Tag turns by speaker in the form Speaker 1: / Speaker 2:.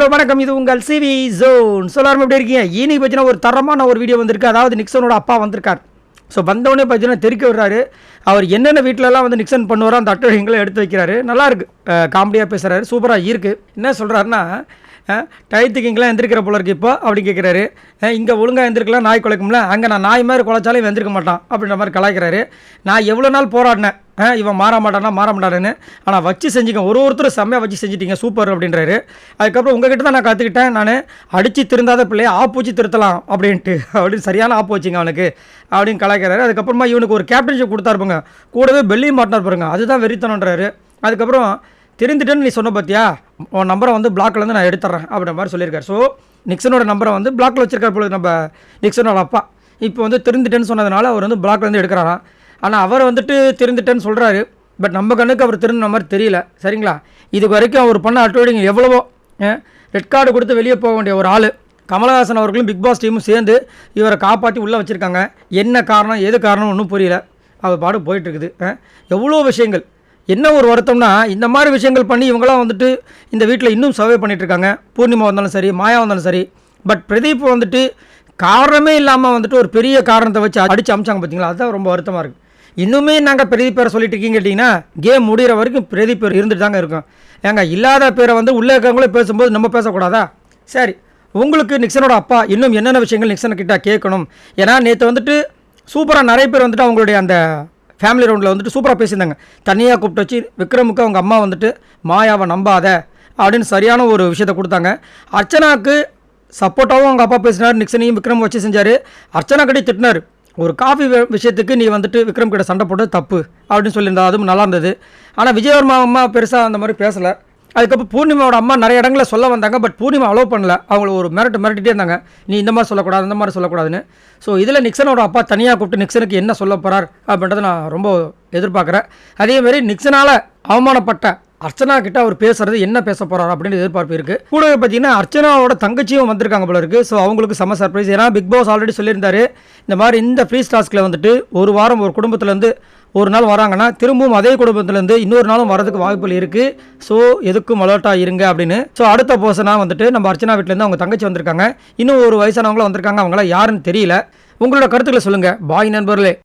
Speaker 1: Hello வணக்கம். இது உங்கள் சிவி ஜோன். சொல்லாமல் எப்படி இருக்கீங்க? இனி பார்த்தீங்கன்னா ஒரு தரமான ஒரு வீடியோ வந்திருக்கு. அதாவது நிக்சனோட அப்பா வந்திருக்கார். ஸோ வந்தவொடனே பார்த்தீங்கன்னா தெறிக்க விடுறாரு. அவர் என்னென்ன வீட்டிலலாம் வந்து நிக்சன் பண்ணுவாரோ அந்த அட்டவணைகளை எடுத்து வைக்கிறாரு. நல்லா இருக்கு. காமெடியாக பேசுகிறாரு சூப்பராக இருக்குது என்ன சொல்கிறாருன்னா டயத்துக்கு இங்கெல்லாம் எந்திரிக்கிற போல இருக்கு. இப்போ அப்படி கேட்குறாரு இங்கே ஒழுங்காக எந்திரிக்கலாம் நாய் குலைக்கும்ல. அங்கே நான் நாய் மாதிரி குலைச்சாலும் இவன் எந்திரிக்க மாட்டான் அப்படின்ற மாதிரி கலாய்க்கிறாரு. நான் எவ்வளோ நாள் போராடினேன். இவன் மாற மாட்டானா மாற மாட்டானுன்னு ஆனால் வச்சு செஞ்சுக்க ஒரு ஒருத்தர் செம்மையாக வச்சு செஞ்சிட்டீங்க. சூப்பர் அப்படின்றாரு. அதுக்கப்புறம் உங்ககிட்ட தான் நான் கற்றுக்கிட்டேன் நான் அடித்து திருந்தாத பிள்ளைய ஆப்பூச்சி திருத்தலாம் அப்படின்ட்டு. அப்படின்னு சரியான ஆப்பு வச்சுங்க அவனுக்கு. அப்படின்னு கலாய்க்கிறாரு. அதுக்கப்புறமா இவனுக்கு ஒரு கேப்டன்ஷிப் கொடுத்தாருப்பாங்க கூடவே பெல்லியும் மாட்டினார் பாருங்க. அதுதான் வெறித்தனன்றாரு அதுக்கப்புறம் தெரிந்துட்டேன்னு நீ சொன்ன பார்த்தியா உன் நம்பரை வந்து பிளாக்லேருந்து நான் எடுத்துறேன் அப்படின்ற மாதிரி சொல்லியிருக்காரு. ஸோ நிக்சனோட நம்பரை வந்து பிளாக்கில் வச்சிருக்காரு போல நம்ம நிக்சனோட அப்பா. இப்போ வந்து திருந்துட்டேன்னு சொன்னதுனால அவர் வந்து பிளாக்லேருந்து எடுக்கிறாராம் ஆனால் அவர் வந்துட்டு திருந்துட்டேன்னு சொல்கிறாரு பட் நம்ம கண்ணுக்கு அவர் திருந்தின மாதிரி தெரியல. சரிங்களா? இது வரைக்கும் அவர் பண்ண அட்வைடிங் எவ்வளவோ ரெட் கார்டு கொடுத்து வெளியே போக வேண்டிய ஒரு ஆள். கமலஹாசன் அவர்களும் பிக் பாஸ் டீமும் சேர்ந்து இவரை காப்பாற்றி உள்ளே வச்சுருக்காங்க. என்ன காரணம் எது காரணம் ஒன்றும் புரியல. அவர் பாடு போயிட்டுருக்குது எவ்வளோ விஷயங்கள். என்ன ஒரு வருத்தம்னா இந்த மாதிரி விஷயங்கள் பண்ணி இவங்களாம் வந்துட்டு இந்த வீட்டில் இன்னும் சர்வே பண்ணிகிட்ருக்காங்க இருக்காங்க பூர்ணிமா வந்தாலும் சரி மாயா வந்தாலும் சரி. பட் பிரதீப் வந்துட்டு காரணமே இல்லாமல் வந்துட்டு ஒரு பெரிய காரணத்தை வச்சு அடிச்சு அமிச்சாங்க பார்த்தீங்களா அதுதான் ரொம்ப வருத்தமாக இருக்குது இன்னுமே நாங்கள் பிரதீப் பேரை சொல்லிட்டு இருக்கீங்க கேட்டிங்கன்னா கேம் முடிகிற வரைக்கும் பிரதீப் பேர் இருந்துட்டு தாங்க இருக்கும். ஏங்க இல்லாத பேரை வந்து உள்ளே இருக்கிறவங்களே பேசும்போது நம்ம பேசக்கூடாதா? சரி உங்களுக்கு நிக்சனோட அப்பா இன்னும் என்னென்ன விஷயங்கள் நிக்சன் கிட்ட கேட்கணும்? ஏன்னா நேற்று வந்துட்டு சூப்பராக நிறைய பேர் வந்துட்டு அவங்களுடைய அந்த ஃபேமிலி ரவுண்டில் வந்துட்டு சூப்பராக பேசியிருந்தாங்க. தனியாக கூப்பிட்டு வச்சு விக்ரமுக்கு அவங்க அம்மா வந்துட்டு மாயாவை நம்பாத. அப்படின்னு சரியான ஒரு விஷயத்தை கொடுத்தாங்க. அர்ச்சனாக்கு சப்போர்ட்டாகவும் அவங்க அப்பா பேசினார். நிக்சனையும் விக்ரம் வச்சு செஞ்சார். அர்ச்சனா கிட்டே திட்டினார். ஒரு காஃபி விஷயத்துக்கு நீ வந்துட்டு விக்ரம் கிட்ட சண்டை போட்டது தப்பு. அப்படின்னு சொல்லியிருந்தா அதுவும் நல்லா இருந்தது. ஆனால் விஜயவர்மா அம்மா பெருசாக அந்த மாதிரி பேசலை. அதுக்கப்புறம் பூர்ணிமாவோட அம்மா நிறைய இடங்களில் சொல்ல வந்தாங்க பட் பூர்ணிமா அலோவ் பண்ணல. அவங்கள ஒரு மிரட்டு மிரட்டிட்டே இருந்தாங்க. நீ இந்த மாதிரி சொல்லக்கூடாது இந்த மாதிரி சொல்லக்கூடாதுன்னு. ஸோ இதில் நிக்சனோட அப்பா தனியாக கூப்பிட்டு நிக்சனுக்கு என்ன சொல்ல போகிறார் அப்படின்றத நான் ரொம்ப எதிர்பார்க்குறேன். அதேமாரி நிக்சனால் அவமானப்பட்ட அர்ச்சனா கிட்ட அவர் பேசுறது என்ன பேச போறாரு அப்படின்னு எதிர்பார்ப்பு இருக்கு. கூடவே பார்த்தீங்கன்னா அர்ச்சனாவோட தங்கச்சியும் வந்திருக்காங்க போல இருக்கு. ஸோ அவங்களுக்கு செம சர்ப்ரைஸ் ஏன்னா பிக் பாஸ் ஆல்ரெடி சொல்லியிருந்தாரு. இந்த மாதிரி இந்த ஃப்ரீ டாஸ்கில் வந்துட்டு ஒரு வாரம் ஒரு குடும்பத்துலேருந்து ஒரு நாள் வராங்கன்னா திரும்பவும் அதே குடும்பத்துலேருந்து இன்னொரு நாளும் வரதுக்கு வாய்ப்புகள் இருக்குது ஸோ எதுக்கும் அலர்ட்டாக இருங்க அப்படின்னு. ஸோ அடுத்த பர்சனாக வந்துட்டு நம்ம அர்ச்சனா வீட்டிலேருந்து அவங்க தங்கச்சி வந்திருக்காங்க. இன்னும் ஒரு வயசானவங்களும் வந்திருக்காங்க. அவங்களாம் யாருன்னு தெரியல. உங்களோட கருத்துக்களை சொல்லுங்கள் பாய் நண்பர்களே.